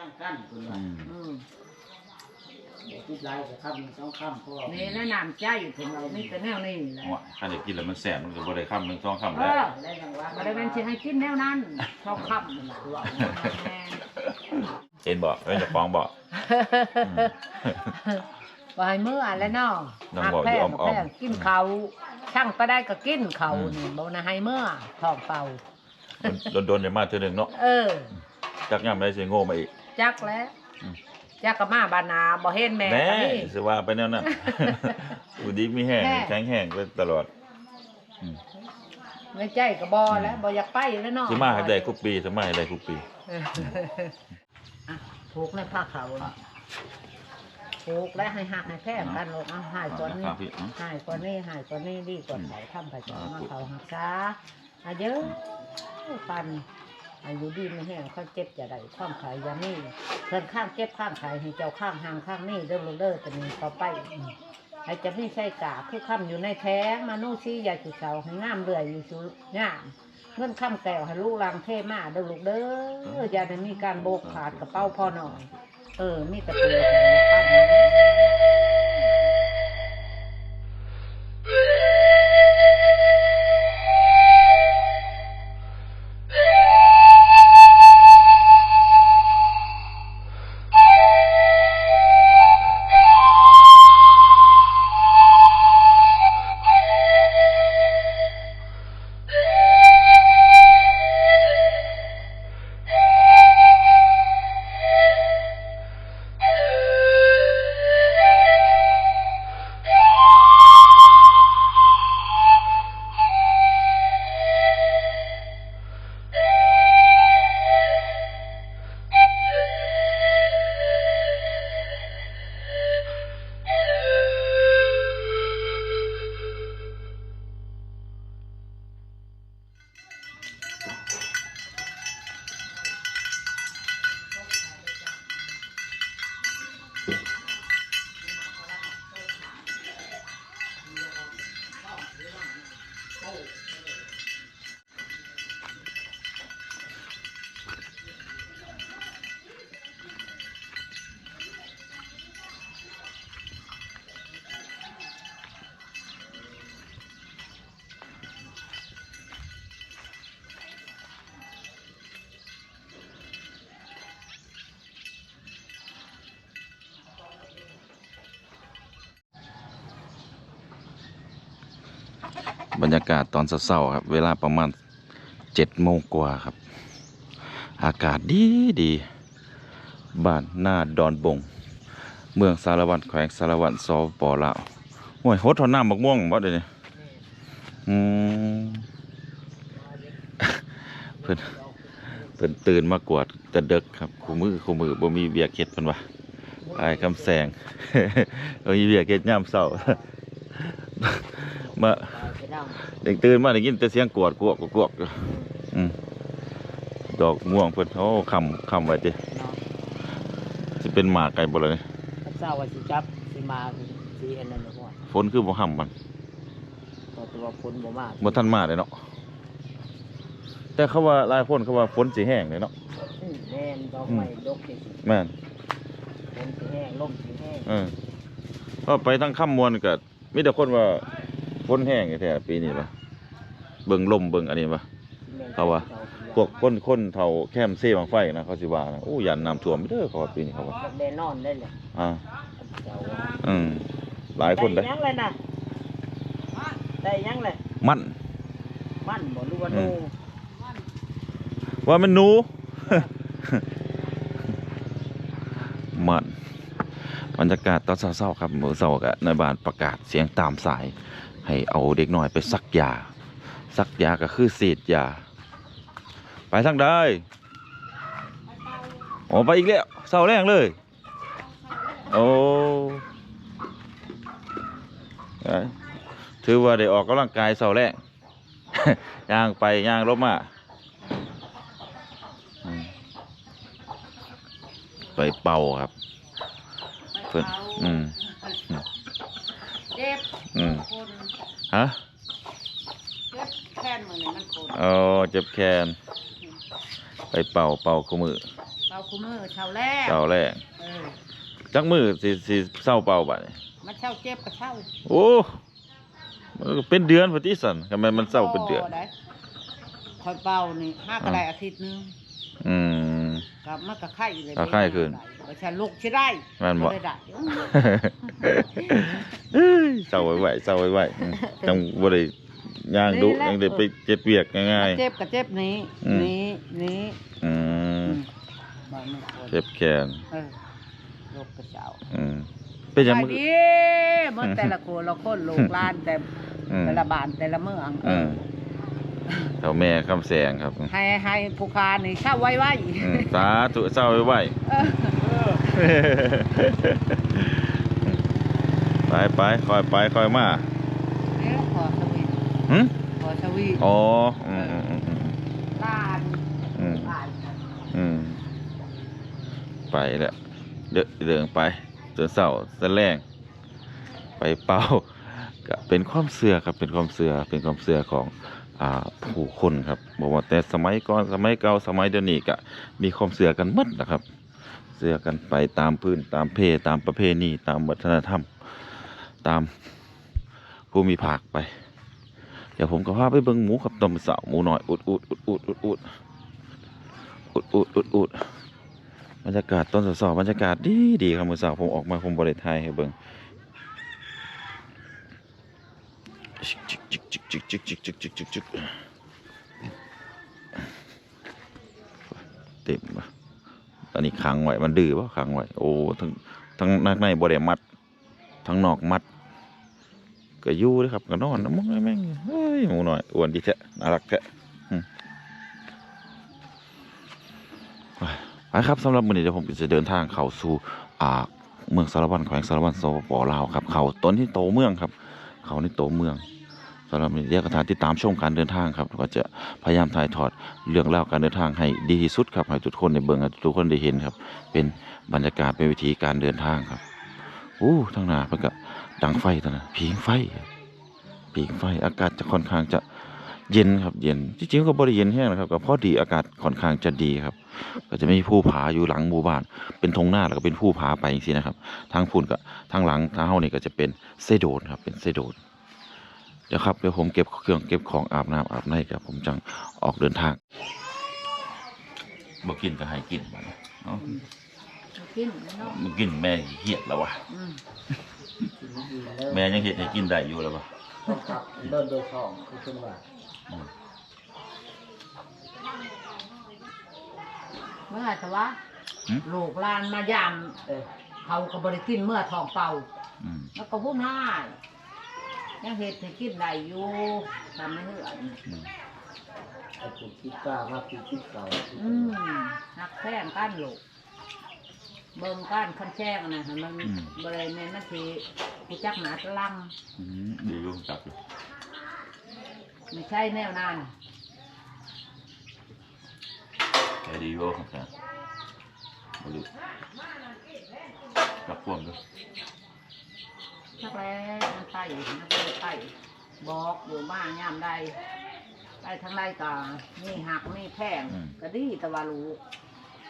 ช่างกั้นคุณว่าอืมอืมเดี๋ยวคิดไรกับคำหนึ่งสองคำพ่อนี่แนะนำใจถึงเรามีแต่แนวนี้แหละว่าถ้าได้กินแล้วมันแสบมันก็บ่ได้คำหนึ่งสองคำเอแล้วอได้ยังว่าบ่ได้เป็นสิให้กินแนวนั้นชอบคำนั่นล่ะว่าแม่นเห็นบอกเอ้ยจะฟ้องบอกว่าให้มื้ออันแล้วเนาะน้องบอกอยู่หัอ้อมๆแพงกินเขาวช่างก็ได้ก็กินเขาวนี่บ่นะให้มื้อท้องเป่า โดนโดนๆอย่ามาเธอหนึ่งเนาะเออ จักย่ำได้เสียโง่มาอีก จักแล้วอืม จักก็มาบานนาบ่เห็นแม่แน่ก็นี่สิว่าไปแนวนั้น อุดีมีแห้งแน่ แข็งแห้งไปตลอดอืมไม่ใจก็บ่แล้วบ่อยากไปแล้วเนาะสิมาให้ได้คุกปีสิมาให้ได้คุกปี เอออะผูกในผ้าขาวน่ะผูกและให้หักให้แพงกันลูกเอาหายกว่านี้ครับพี่อืมหายกว่านี้หายกว่านี้ดีกว่าเขาทำไปก่อนมาเขาหักษาอาเยอะฟัน อายุดีไม่แห้งเขาเจ็บจะได้ความขายยานี่เพิ่นข้างเจ็บข้างขายให้เจ้าข้างห่างข้างนี่เด้อลูกเด้อแต่นี้ต่อไปอืมให้จะไม่ใช่กาคือคำอยู่ในแท้งมานู่ซี่ยาจุดเสาให้งามเรื่อยอยู่สุดงามเงินคำแก้วให้ลูกลังเทมาเด้อลูกเด้ออย่าได้มีการโบกขาดกระเป๋าพ่อหน่อย เออมีกระเตือให้ปั้น น บรรยากาศตอนเช้าๆครับ เวลาประมาณเจ็ดโมงกว่าครับ อากาศดีดีบ้านหน้าดอนบง เมืองสารวัตรแขวงสารวัตรสปลาวห่วยโหดทอนน้ำบักม่วงบ่เดี๋ยวนี้อืมเพิ่นเพิ่นตื่นมากวดแต่เด็กครับคู่มือคู่มือบ่มีเบียร์เค็ดเพิ่นว่าอายคำแสงบ่มีเบียร์เค็ดยามเช้ามา ไปนั่งเด็กตื่นมาได้ยินแต่เสียงกวดกวกกวกอยู่อืมดอกม่วงเพิ่นโอ้คำคำไว้ติเนาะสิเป็นหมาไก่บ่เลยกับเจ้าว่าสิจับสิมาสิอันนั้นบ่ว่าฝนคือบ่ห่ำมันก็ตัวาฝนบ่มาบ่ทันมาเลยเนาะแต่เขาว่าหลายคนเขาว่าฝนสิแห้งเลยเนาะอืมแม่นดอกไม้ดกสิแม่นฝนสิแห้งลมสิแห้งเออเพราะไปทั้งค่ำมวลก็มีแต่คนว่า ฝนแห้งแท้ๆปีนี้ป่ะเบิ่งลมเบิ่งอันนี้ป่ะเขาว่าพวกคนคนเฒ่าแคมเซ่บางไฟนะเขาสิว่านะโอ้ยันน้ำท่วมเด้อเขาว่าปีนี้เขาว่าแน่นอนได้เลยอ่าเจ้าว่าอืมหลายคนเด้ได้ยังเลยนะได้ยังเลยมัน มันบ่รู้ว่าอืดูมว่ามันหนูมันบรรยากาศตอนเช้าๆครับมื้อเช้าก็ในบ้านประกาศเสียงตามสาย ให้เอาเด็กน้อยไปซักยาซักยาก็คือฉีดยาไปทางใดโอ้ไปอีกแล้วเช้าแรงเลย โอ้เอ้ยถือว่าได้ออกกำลังกายเช้าแรงย่างไปย่างลบมาอืมไปเป่าครับเพิ่นอืมเจ็บอืมคน ฮะเจ็บแค้นมือนี่มันคนเอ๋อเจ็บแขน ไปเป่าเป่าขมือเราขคุมือเช่าแรกเศร้าแรกเออจักมือสิสิเศร้าเป่าบัดนี้มันเช่าเจ็บก็เช่าโอ้มันก็เป็นเดือนพอดีสันทำไมมันเศร้าเป็นเดือนโได้คอยเป่านี่ห้ากระไรอาทิตย์หนึงอืมกับมันก็ไข่เลยก็ไข้ขึ้นก็ฉันลูกใช่ได้แม่นบ่ได้ได้ เอ้ยเศร้าไว้ๆเศร้าไว้ๆอืมจังบ่ได้ย่างดุยังได้ไปเจ็บเปียกง่ายเจ็บกับเจ็บนี้อืมนี้นี้ๆอืมบางคนเจ็บแขนเออลูกกระเจ้าอืมเป็นจังไปมึงดีมันแต่ละคนละคนลูกหลานแต่อืมแต่ละบ้านแต่ละเมืองอืมเท่าแม่คำแสงครับ ให้ให้ผู้ค้านี่เข้าไว้ไว้อืมสาธุเศร้าไว้เออๆไป ไปคอยไปคอยมานี่ขอสวีทหึขอสวีทอ๋ออืมอืมอืมอืมลานอืมลานอืมไปแล้วเดือเดินไปจนเศร้าจนแรงไปเป่าก็เป็นความเสื่อครับเป็นความเสื่อเป็นความเสื่อของอ่าผู้คนครับบอกว่าแต่สมัยก่อนสมัยเก่าสมัยเดี๋ยวนี้ก็มีความเสื่อกันหมดนะครับ เสื่อกันไปตามพื้นตามเพศตามประเพณีตามวัฒนธรรม ตามภูมิภาคไป เดี๋ยวผมก็พาไปเบิ่งหมูครับต้มเสาหมูหน้อยอุดอุดอุดอุดอุดอุดอุดอุดอุดอุดบรรยากาศต้นสาวบรรยากาศดีดีครับมือเสาผมออกมาผมบริไทยให้เบิ่งจิกจิกจิกจิกจิกจิกจิกจิกจิกจิกเต็มปะตอนนี้ขังไว้มันดื้อปะขังไว้โอ้ทั้งทั้งนักในบ่ได้มัดทั้งนอกมัด ก็อยู่เลยครับก็นอนนะมึงแม่งเฮ้ยหมูหน่อยอ้วนดีแท้น่ารักแท้อืมไปครับสำหรับมื้อนี้เดี๋ยวผมก็จะเดินทางเข้าสู่อ่าเมืองสารวัตรแขวงสารวัตรสปปลาวครับ เขาต้นที่โตเมืองครับ เขาในโตเมืองสำหรับเดี๋ยวก็ทานติดตามชมการเดินทางครับ ก็จะพยายามถ่ายทอดเรื่องเล่าวการเดินทางให้ดีที่สุดครับให้ทุกคนได้เบิ่งให้ทุกคนได้เห็นครับ เป็นบรรยากาศเป็นวิธีการเดินทางครับอู้ทางหน้าเพิ่นก็ ดังไฟตอนนั้นผิงไฟผิงไฟอากาศจะค่อนข้างจะเย็นครับเย็นจริงๆก็บริเย็นแห้งนะครับก็พอดีอากาศค่อนข้างจะดีครับ ก็จะมีภูผาอยู่หลังหมู่บ้าน เป็นทงหน้าแล้วก็เป็นภูผาไปอย่างนี้นะครับทางพุ่นก็ทางหลังทางเฮานี่ก็จะเป็นเซโดนครับเป็นเซโดนเดี๋ยวครับเดี๋ยวผมเก็บเครื่องเก็บของอาบน้ำอาบในครับผมจังออกเดินทางบ่กินก็ให้กินบัดนี้เอ้ากินเนาะบ่กินแม่เหี้ยดแล้ววะอืมกินดี แล้วแม่ยังเฮ็ดให้กินได้อยู่แล้ววะต้องขับเดินโดยสองคือเป็นว่าอืมเมื่อแต่ว่าหึลูกหลานมายามเออเขาก็บริกินเมื่อทองเป่าอืมแล้วก็พุ่มห้ายยังเห็ดให้กินได้อยู่ทำไม่เหือนอืมไอ้ผู้คิดกล้าว่าผู้คิดเก่าอืมหักแท่งก้านลูก เบิ่งก้านคันแช่งนะให้มันบริเวณนาทีกูจักหนาตะลังอืมดีอยู่จับอยู่ไม่ใช่แนวนั้นแกดีอยู่ครับแกมาดูจับพ่วงด้วยนักแร้มันไต่นักแร้ไต่บอกอยู่บ้านยามใดไปทางใดก็มีหักมีแพงก็ดีแต่ว่าลูก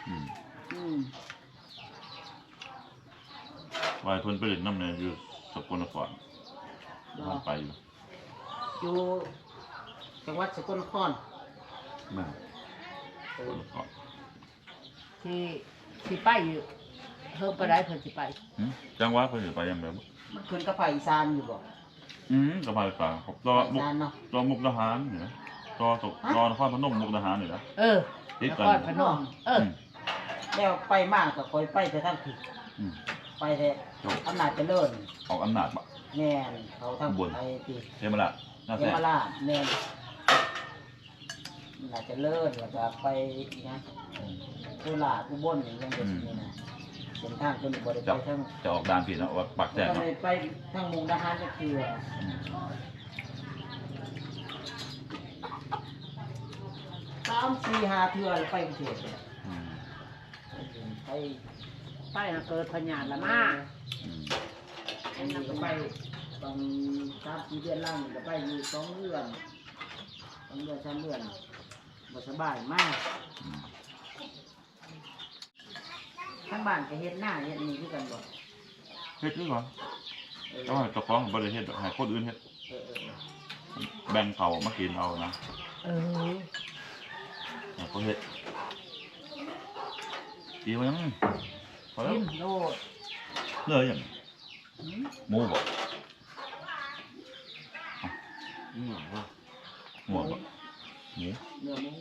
อืมอืม วายเพิ่นไปเล่นน้ำเนี่ยอยู่สกลนครบอมันกไปอยู่อยู่จังหวัดสกลนครแม่สกลนครที่ที่ไปอยู่เพิ่มไปได้เพิ่นสิไปหืมจังหวะเพิ่นสิไปยังไงบ่มันขึ้นกับไผ่อีสานอยู่บ่อืมก็ไปกลางครับรอไผ่อีมุกสานเนาะ รอมุกทหารอยู่นะรอตกรอนครพนมมุกทหารอยู่นะเออติดนกันครพนมเอออมแล้วไปมากก็คอยไปแต่ทั้งผิดอืม ไปแต่อำนาจเจริญออกอำนาจบ่แม่นเขาทั้งอุบลไอ้ที่เทมราชน่าเยแซ่มราชแม่นอำนาจเจริญแล้วก็ไปนะโคราชอุบลอย่างเงี้ยนี่นะเป็นทางคนบริไปทั้งจะออกด่านผิดเนาะว่าปักแจ้งก็เนาะเลยไปทั้งมุงทหารก็คืออืมสามสี่ห้าเทื่อไปกรุงเทพเนี่ย อืม ไป ไปน่ะเกิดพญาละมาอืมอันนี้ก็ไปตอนสามสี่เดือนล่างก็ไปอยู่สองเดือนสองเดือนสามเดือนบ่สบายมากอืมทั้งบ้านก็เฮ็ดหน้าเฮ็ดนี่คือกันบ่เฮ็ดนี่ก่อนเออแต่ว่าเจ้าของบ่ได้เฮ็ดดอกให้คนอื่นเฮ็ดเออเออแบ่งเขามากินเอานะเออให้เขาเฮ็ดดีมั้ย พอแล้วกินโลดเนื้ออย่างอืมหมูบ่อืมเออหมูบ่หมูเนื้อหมู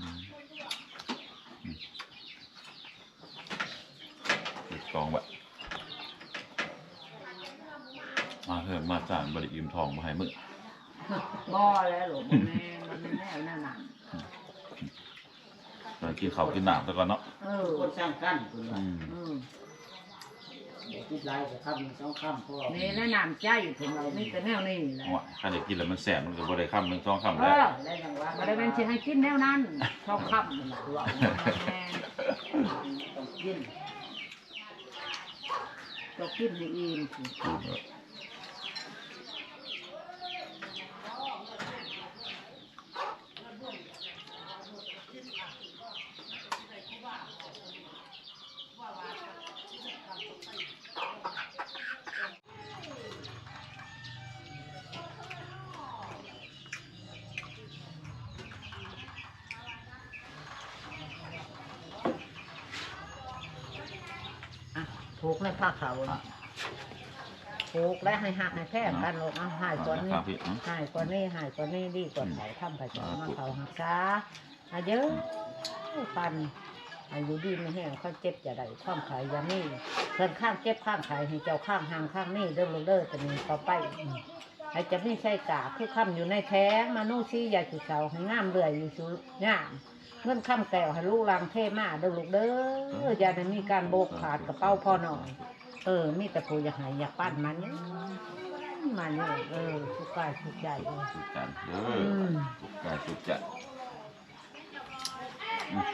อืมอืมเด็กกองแบบมาเถอะมาจานบริอิ่มทองมาให้มึงบ่แล้วหลวงบ่แม่มันไม่แน่นั่นน่ะไปกินข้าวกินน้ำซะก่อนเนาะเอทุอกคนสร้างกันคุณว่าอืม กินหลายสักคำหนึ่งสองคำพอนี่แล้วน้ำใจเพิ่นเราไมีแต่แนวนี้แหละว่าถ้าได้กินแล้วมันแสบมันก็บ่ได้คำหนึ่งสองคำเอแล้วอได้ยังว่าบ่ได้เป็นสิให้กินแนวนั้นชอบคับนั่นล่ะว่าแม่ต้องกินต้องกินให้อิ่มสิ อะผูกในผ้าขาวนี่ผูกและให้หักให้แพงกันลูกเอาหายก่อนนี้ครับพี่อืม หายก่อนนี้หายก่อนนี้ดีกว่าเขาทำไปก่อนมาเขาหักษาอาเยอะปันอายุดีไม่แห้งเขาเจ็บจะได้ความขายอยานี่เพิ่นข้างเจ็บข้างขายให้เจ้าข้างห่างข้างนี่เด้อลูกเด้อจะมีต่อไปอืมให้จะไม่ใช่กาคือคำอยู่ในแท้มานู่ชี้ยาจุดเสาให้งามเรื่อยอยู่สุงาม เงินคำแก้วให้ลูกลังเทมาเด้อลูกเด้ออย่าได้มีการโบกขาดกระเป๋าพ่อหน่อย เออ มีแต่ผู้อยากใหายอยากปั้นมันเนี่ยมันเนี่ยเออทุกกายทุกใจเออสุดกันเด้อือม สุดกายสุดใจอืม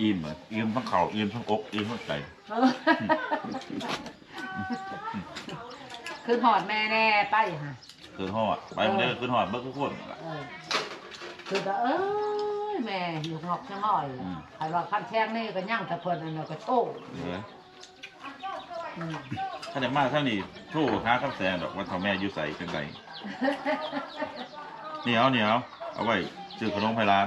อิ่มเหรออิ่มทั้งเข่าอิ่มทั้งอกอิ่มทั้งใจเออคือหอดแม่แน่ไปฮะคือหอดไปมันได้คือหอดเบิกทุกคนล่ะเออ คือแบบเอ้ยแม่อยู่งอกจังหน่อยอืม ไอ้ว่าคันแท่งนี่ก็ย่างแต่เพิ่นอันนั้นก็โชว์เอออืมถ้าได้มาเท่านี้โทู่ค้าคำแสงดอกว่าเท่าแม่อยู่ใส่เป็นไรเหนียวเหนียวเอาไว้ซื้อขนมไผ่ร้าน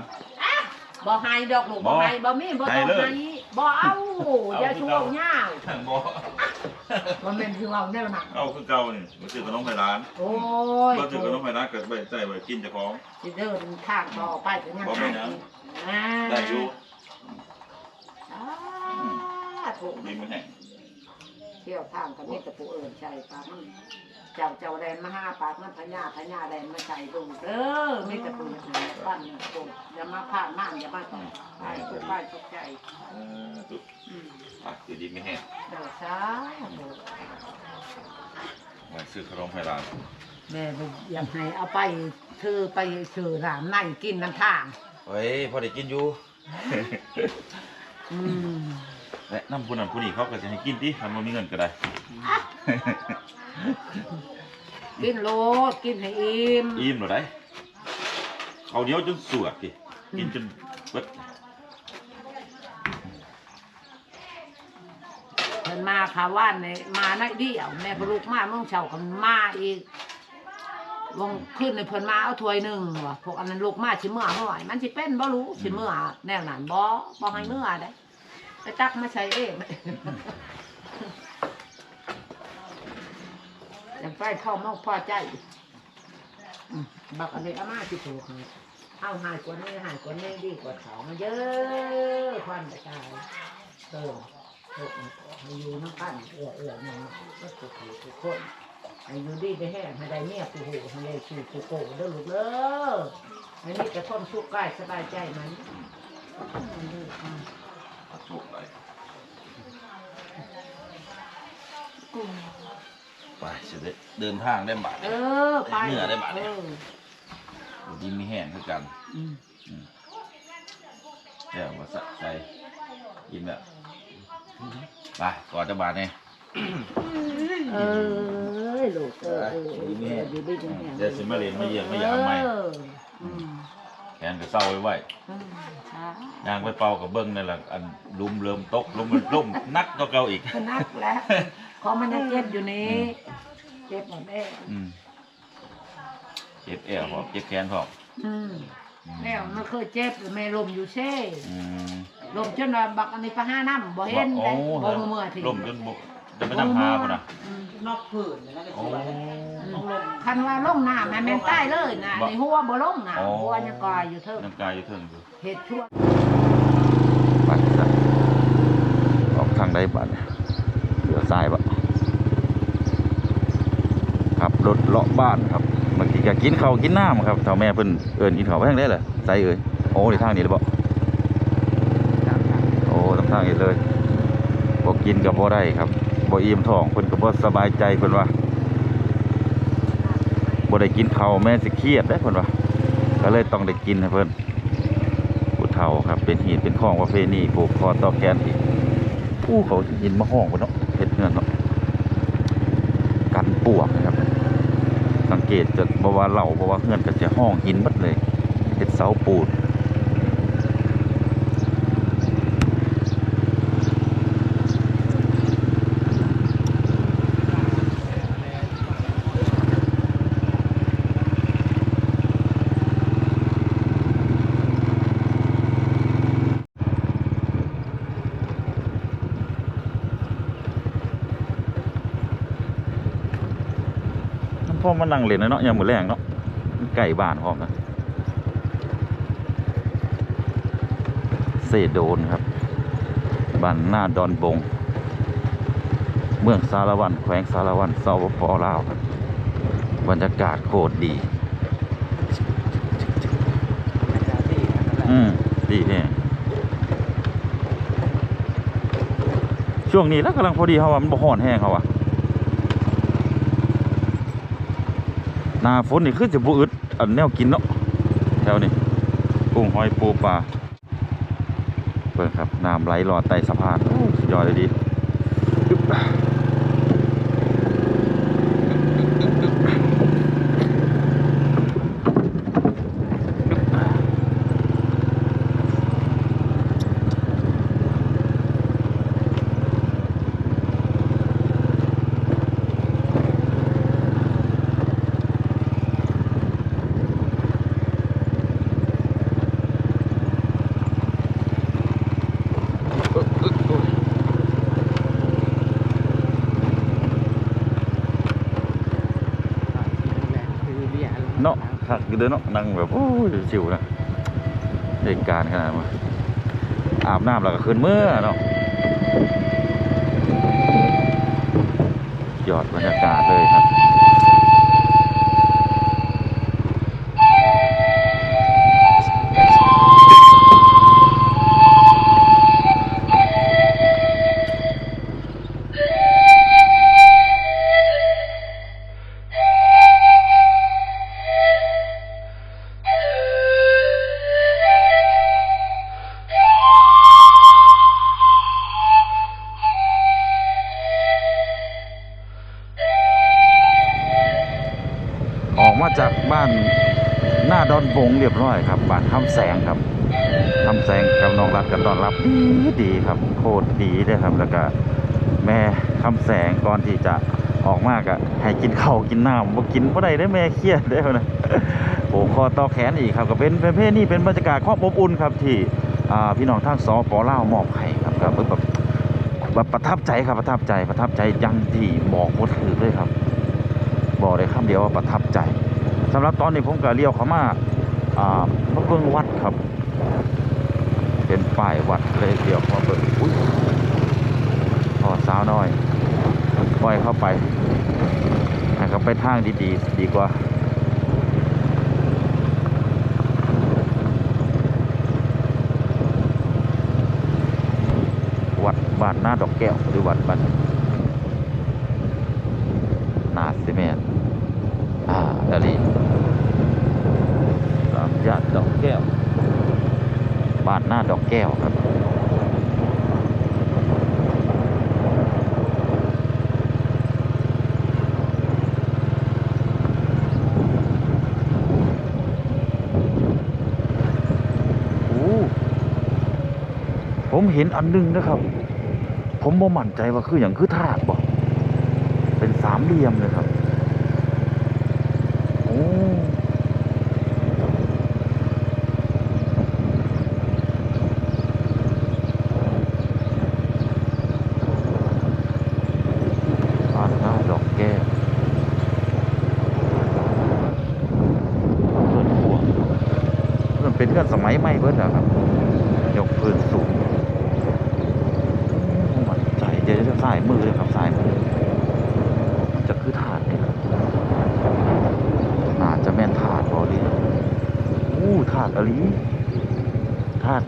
บ่ให้ดอกลูกบ่บ่ให้บ่มีบ่ให้ต้องเลย ให้บ่เอาอย่าช่วงยาวถังบ่ มันเป็นคือเอาแนวหนักเอาคือเก่านี่มาซื้อขนมไผ่ร้านโอ้ยมาซื้อขนมไผ่ร้านเกิดไปใจไว้กินเจ้าของสิเดินทางต่อไปก็ยังบ่เป็นหยังอ่าได้อยู่อ่าถูกดีมันแห้งเที่ยวทางก็มีแต่ผู้เอิ้นใช่ปากมัน เจ้าเจ้าแดนมาห้าปากมันพญาพญาแดนมาใส่ดูเด้อมีแต่ผู้อยากให้ปั้นโอ้อย่ามาผ่านน้ำอย่ามาต่อไปทุกไปทุกใจเออตุ๊บอืมอะคือดีไม่แห้งเดี๋ยวช้าเดี๋ยวไว้ซื้อขนมไผ่ร้านแม่บ่อยากให้เอาไปคือไปซื้อร้านไหนกินน้ำทางเฮ้ยพอได้กินอยู่อืมและน้ำผู้นั้นผู้นี้เขาก็จะให้กินดิทำมันมีเงินก็ได้ กินโลดกินให้อิ่มอิ่มหรอได้เขาวเหนียวจนสวดดิกินจนเบิดเพิ่นมาค่ะว่านในมาในเดียวแม่พลูกมาเมื่อเช้ากันมาอีกวงขึ้นในเพิ่นมาเอาถ้วยหนึ่งว่ะพวกอันนั้นลูกมาสิเมื่อเมื่อไหร่มันสิเป็นบ่รู้สิเมื่อแนวนั้นบ่บ่ให้เมื่อได้ไปตักมาใช้เอง อย่างไปพ่อมอกพ่อใจบักอันนี้อามาสิถูกให้เอาหายกว่านี้หายกว่านี้ดีกว่าเขามาเยอะควันกระจายเออทุกให้อยู่น้ำปั้นเอื้อเอื้อหน่อยก็ทุกทุกคนอยู่ดีไปแห้งให้ได้เมียผู้หูให้ได้สู่ผู้โกเด้อลูกเด้อให้มีแต่คนสุขกายสบายใจมันอืมอืมเอาโชคไป ไปจะได้เดินทางได้บาทเออไปเหนื่อยได้บัดเนี่ยออดีไม่แห้งคือกันอืมเดี๋ยวมาสะใจกินแบบไปก่อนจะบาทเนี่ยเออลูกเออเออเออดีเอไม่แห้องอยู่ดีไม่แห้งเดี๋ยวสิมาเรียนมาเยี่ยมมาหยามใหม่เอออืมแขนก็เศร้าไว้ไว้อืมช้าย่างไปเป่ากับเบิ้งนั่นแหละอันลุมเริ่มตกลุมมันลุ่มนักก็เก่าอีกก็นักแล้ว ของมันยังเจ็บอยู่นี้เจ็บหมดแน่อืมเจ็บแอวพร้อมเจ็บแขนพร้อมอืมอืมแล้วมันเคยเจ็บแม่ลมอยู่เช่อืมลมจนว่าบักอันนี้ปะห้าน้ำบ่เห็นได้โอ้บ่เมื่อทีล่มจนบ่จะไปนำหาพุ่นน่ะอืมนอกผืนเนี่ยนะก็โอ้ คือว่าต้องลงคันว่าลงน้ำแม่แม่นใต้เลยนะบ่ในหัวบ่ลงน้อ๋อำหัวยังกายอยู่เถิงน้ำกายอยู่เทิงอยู่ เห็ดชั่ว ไปจ้ะออกทางใดบัดเนี่ย เลี้ยวซ้ายบ่ครับรถเลาะบ้านครับเมื่อกี้ก็กินข้าวกินน้ำครับเท่าแม่เพิ่นเอิ้นกินข้าวไปทางใดล่ะใส่เอ่ยโอ้นี่ทางนี้เลยบ่โอ้ทางทางนี้เลยบ่กินก็บ่ได้ครับบ่อิ่มท้องเพิ่นก็บ่สบายใจเพิ่นว่าบ่ได้กินข้าวแม่สิเครียดได้เพิ่นว่าก็เลยต้องได้กินให้เพิ่นผู้เฒ่าครับเป็นหีดเป็นข้องประเพณีผูกคอต่อแขนอีกผู้เขาหินมาห้องบนเนาะ เห็ดเงินเนาะกันปวกนะครับ สังเกตจะบอกว่าเหล่าบอกว่าเงินก็จะห้องหินบัดเลยเห็ดเสาปูด นั่งเล่นนะเนาะยามมื้อแรงเนาะไก่บ้านพร้อมนะเซโดนครับ บ้านหน้าดอนบง เมืองสารวันแขวงสารวันสปปลาวครับบรรยากาศโคตรดี อืมดีแน่ช่วงนี้แล้วกำลังพอดีเขาว่ามันบ่อนแห้งเขาว่า หน้าฝนนี่คือจะบุอึดอันแนวกินเนาะแถวนี้กุ้งหอยปูปลาเบิ่งครับน้ำไหลรอดใต้สะพานสุดยอดเลยดีอึ๊บเนาะคัก อยู่เด้อเนาะนั่งแบบโอ้ยชิวนะเหตุการขนาดมาอาบน้ำแล้วก็ขึ้นเมื่อเนาะยอดบรรยากาศเลยครับ บงเรียบร้อยครับบานคำแสงครับคำแสงกับน้องรัดกันตอนรับดีดีครับโคตรดีเลยครับ แล้วก็แม่คำแสงก่อนที่จะออกมากอะให้กินข้าวกินน้ำบ่กินบ่ได้ได้แม่เครียดได้อนะโอ้คอต่อแขนอีกครับก็เป็นเป็นเพศนี่เป็นบรรยากาศครอบอบอุ่นครับที่พี่น้องทางสปล่าวมอบให้ครับก็แบบแบบประทับใจครับประทับใจประทับใจยังที่บอกบ่ถูกเลยครับ บอกได้คำเดียวว่าประทับใจสำหรับตอนนี้ผมก็เลี้ยวเข้ามา อ่าพระเบิ่งวัดครับ เป็นป้ายวัดเลยเดี๋ยวพอเบิ่งอุ้ยพอสาวน้อยปล่อยเข้าไปให้เขาไปทางดีๆดีกว่าวัดบ้านหน้าดอกแก้วหรือวัดบ้าน แก้วครับผมเห็นอันนึงนะครับ ผมบ่มั่นใจว่าคืออย่างคือธาตุบ่เป็นสามเหลี่ยมเลยครับ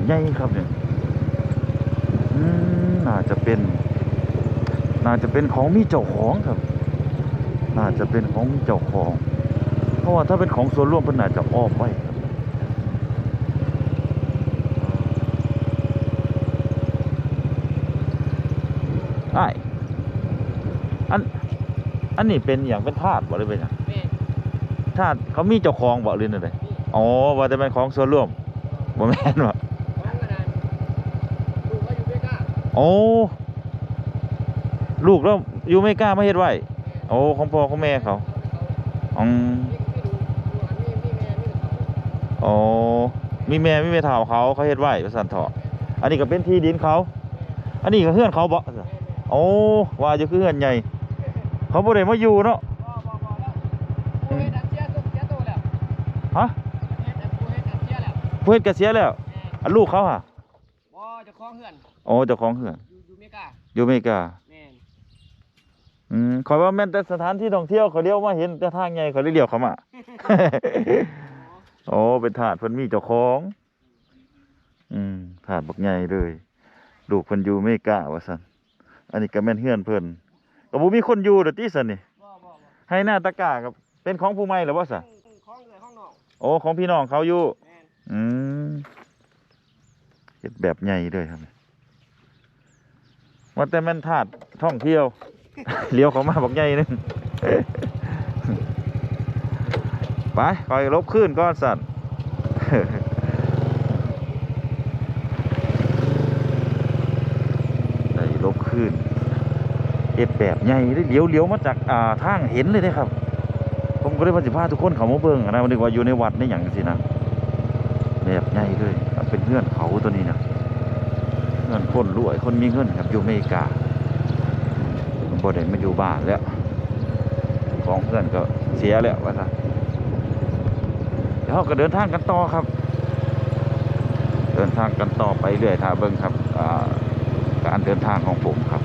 ใหญ่ครับเนี่ยอืมน่าจะเป็น น่าจะเป็นของมีเจ้าของครับ น่าจะเป็นของมีเจ้าของ เพราะว่าถ้าเป็นของส่วนรวมเพิ่นน่าจะอ้อมไว้ครับไอ้ายอัน อันนี้เป็นอย่างเป็นถาดบ่หรือเป็นหยังแม่ชาติเขามีเจ้าของบ่หรือนั่นเลยอ๋อว่าจะเป็นของส่วนร่วมบ่แม่นบ่ ของกระดานลูกก็อยู่ด้วยกัน โอ้ลูกแล้วอยู่ไม่กล้ามาเฮ็ดไว้โอ้ของพ่อของแม่เขาอืมนี่ไม่ดูดูอันนี้มีแม่มีแม่มีแม่เฒ่าเขาเขาเฮ็ดไว้ว่าซั่นเถาะอันนี้ก็เป็นที่ดินเขา อันนี้ก็เฮือนเขาบ่โอ้ว่าอยู่คือเฮือนใหญ่ เขาบ่ได้มาอยู่เนาะฮะเฮ็ดอันผู้เซียแล้วผู้เฮ็ดก็เสียแล้วแม่อันลูกเขาห่ะบ่เจ้าของเฮือน โอ้เจ้าของเฮือนอยู่อยู่เมกาอยู่อเมริกาแม่นอืมขอยว่าแม่นแต่สถานที่ท่องเที่ยวเขาเลี้ยวมาเห็นแต่ทางใหญ่เขาเลยเลี้ยวเข้ามาโอ้เป็นถาดเพิ่นมีเจ้าของ อืมถาดบักใหญ่เลยลูกเพิ่นอยู่อเมริกาว่าซั่นอันนี้ก็แม่นเฮือนเพิ่นก็บ่มีคนอยู่เด้อติซั่นนี่บ่บ่บ่ให้หน้าตะกร้ากับเป็นของผู้ใหม่หรือบ่ซะของเอื้อยของน้องโอ้ของพี่น้องเขาอยู่ แม่นอืมเฮ็ดแบบใหญ่เลยครับ ว่าแต่แม่นถาดท่องเที่ยว เลี้ยวเขามาบักใหญ่นึงไปคอยลบขึ้นก้อนสัตว์ได้ลบขึ้นเอ็ดแบบใหญ่เลยเลี้ยวเลี้ยวมาจากอ่าทางเห็นเลยนะครับ ผมก็เลยว่าสิพาทุกคนเขามาเบิ่งนะมันนึกว่าอยู่ในวัดในอย่างสินะแบบใหญ่เลยเป็นเงื่อนเขาตัวนี้นะ งื่อนคนรวยคนมีเงินครับอยู่อเมริกาผมบ่ได้มาอยู่บ้านแล้วของเพื่อนก็เสียแล้วว่าซะเดี๋ยวเราก็เดินทางกันต่อครับ เดินทางกันต่อไปเรื่อยท่าเบิ้งครับการเดินทางของผมครับ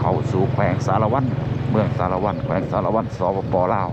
เข้าสู่แขวงสารวันเมืองสารวันแขวงสารวันสปปลาว